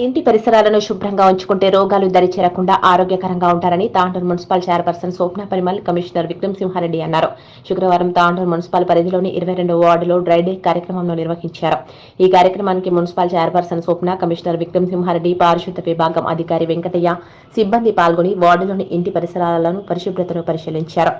ఇంటి పరిసరాలను శుభ్రంగా ఉంచుకుంటే రోగాలు దరిచేరకుండా ఆరోగ్యకరంగా ఉంటారని Tandur municipal chairperson Swapna Parimal commissioner Vikram Simhareddy అన్నారు. శుక్రవారం తాండూరు మున్సిపల్ పరిధిలోని ఇరవై రెండు వార్డులో డ్రై డే కార్యక్రమంలో నిర్వహించారు. ఈ కార్యక్రమానికి municipal chairperson Swapna commissioner Vikram Simhareddy పారిశుద్ధ విభాగం అధికారి వెంకటయ్య సిబ్బంది పాల్గొని వార్డులోని ఇంటి పరిసరాలను పరిశుభ్రతను పరిశీలించారు.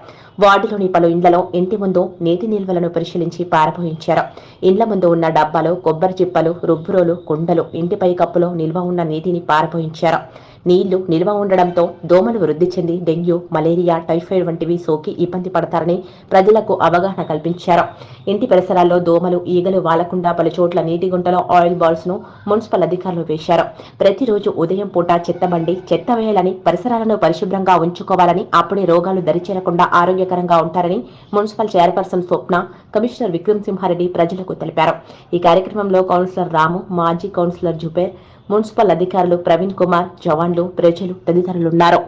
వార్డులోని పలు ఇండ్లలో ఇంటి ముందు నీటి నిల్వలను పరిశీలించి పారబోయించారు. ఇండ్ల ముందు ఉన్న డబ్బాలు కొబ్బరి చిప్పలు రుబ్బురోలు కుండలు ఇంటిపై కప్పులో నిల్వ ఉన్న నీటిని పారపోయించారు నీళ్ళు నిల్వ ఉండడంతో దోమలు వృద్ధి చెంది డెంగ్యూ మలేరియా టైఫాయిడ్ వంటివి సోకి ఇబ్బంది పడతారని ప్రజలకు అవగాహన కల్పించారు. ఇంటి పరిసరాల్లో దోమలు ఈగలు వాలకుండా పలు చోట్ల నీటి గుంటలో ఆయిల్ బాల్స్ను మున్సిపల్ అధికారులు వేశారు. ప్రతిరోజు ఉదయం పూట చెత్తబండి చెత్త వేయాలని పరిసరాలను పరిశుభ్రంగా ఉంచుకోవాలని అప్పుడే రోగాలు దరిచేరకుండా ఆరోగ్యకరంగా ఉంటారని municipal chairperson Swapna commissioner Vikram Simhareddy ప్రజలకు తెలిపారు. ఈ కార్యక్రమంలో కౌన్సిలర్ రాము మాజీ కౌన్సిలర్ జుబేర్ మున్సిపల్ అధికారులు ప్రవీణ్ కుమార్ జవాన్ జవాన్లు ప్రజలు తదితరులున్నారు.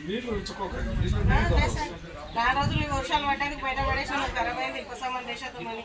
నీళ్ళు ఉంచుకోకండి నీళ్ళు నీళ్ళు కావాలి. నాలుగు రోజులు ఈ వర్షాలు పడ్డానికి బయట పడేసాను ఖరాబ్ అయింది ఎక్కువ సామాన్ దేశం అని